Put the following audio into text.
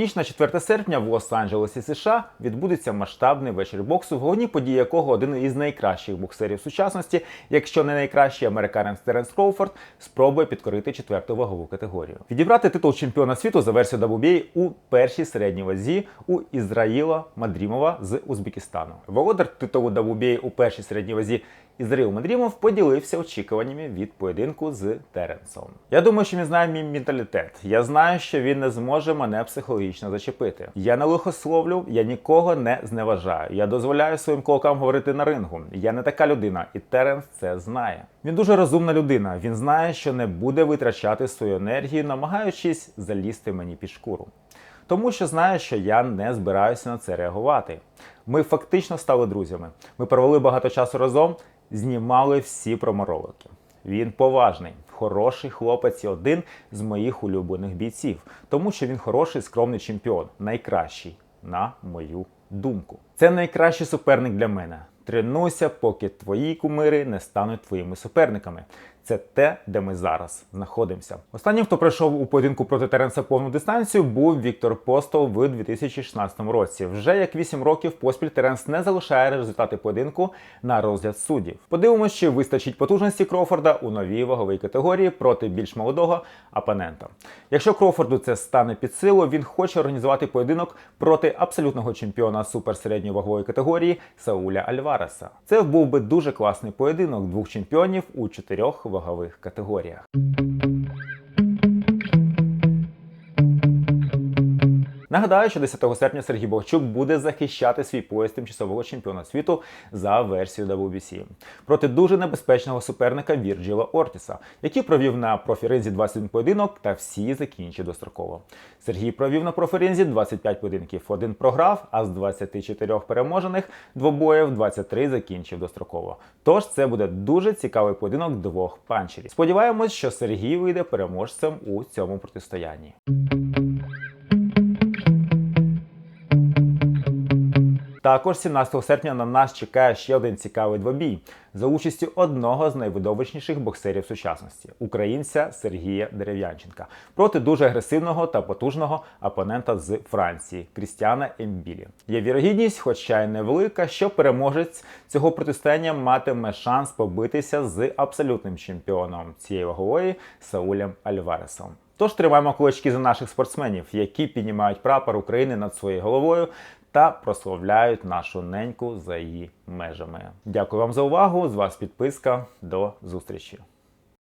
ніч на 4 серпня в Лос-Анджелесі, США відбудеться масштабний вечір боксу, в головній події якого один із найкращих боксерів сучасності, якщо не найкращий американець Теренс Кроуфорд, спробує підкорити четверту вагову категорію. Відібрати титул чемпіона світу за версією WBA у першій середній вазі у Ізраїла Мадрімова з Узбекистану. Володар титулу WBA у першій середній вазі Ізраїл Мадрімов поділився очікуваннями від поєдинку з Теренсом. Я думаю, що він знає мій менталітет. Я знаю, що він не зможе мене психологічно зачепити. Я не лихословлю, я нікого не зневажаю. Я дозволяю своїм кулакам говорити на рингу. Я не така людина, і Теренс це знає. Він дуже розумна людина. Він знає, що не буде витрачати свою енергію, намагаючись залізти мені під шкуру. Тому що знає, що я не збираюся на це реагувати. Ми фактично стали друзями. Ми провели багато часу разом, знімали всі проморолики. Він поважний, хороший хлопець і один з моїх улюблених бійців, тому що він хороший скромний чемпіон, найкращий, на мою думку. Це найкращий суперник для мене. Тренуйся, поки твої кумири не стануть твоїми суперниками. Це те, де ми зараз знаходимося. Останнім, хто пройшов у поєдинку проти Теренса повну дистанцію, був Віктор Постол в 2016 році. Вже як 8 років поспіль Теренс не залишає результати поєдинку на розгляд суддів. Подивимося, чи вистачить потужності Кроуфорда у новій ваговій категорії проти більш молодого опонента. Якщо Кроуфорду це стане під силу, він хоче організувати поєдинок проти абсолютного чемпіона суперсередньої вагової категорії Сауля Альвареса. Це був би дуже класний поєдинок двох чемпіонів у чотирьох вагових категоріях. Нагадаю, що 10 серпня Сергій Богчук буде захищати свій пояс тимчасового чемпіона світу за версією WBC проти дуже небезпечного суперника Вірджіла Ортіса, який провів на профіринзі 21 поєдинок та всі закінчив достроково. Сергій провів на профіринзі 25 поєдинків, один програв, а з 24 переможених двобоїв 23 закінчив достроково. Тож це буде дуже цікавий поєдинок двох панчерів. Сподіваємось, що Сергій вийде переможцем у цьому протистоянні. Також 17 серпня на нас чекає ще один цікавий двобій за участю одного з найвидовищніших боксерів сучасності українця Сергія Дерев'янченка проти дуже агресивного та потужного опонента з Франції Крістіана Ембілі. Є вірогідність, хоча й невелика, що переможець цього протистояння матиме шанс побитися з абсолютним чемпіоном цієї вагової Саулем Альваресом. Тож тримаємо кулачки за наших спортсменів, які піднімають прапор України над своєю головою та прославляють нашу неньку за її межами. Дякую вам за увагу. З вас підписка. До зустрічі.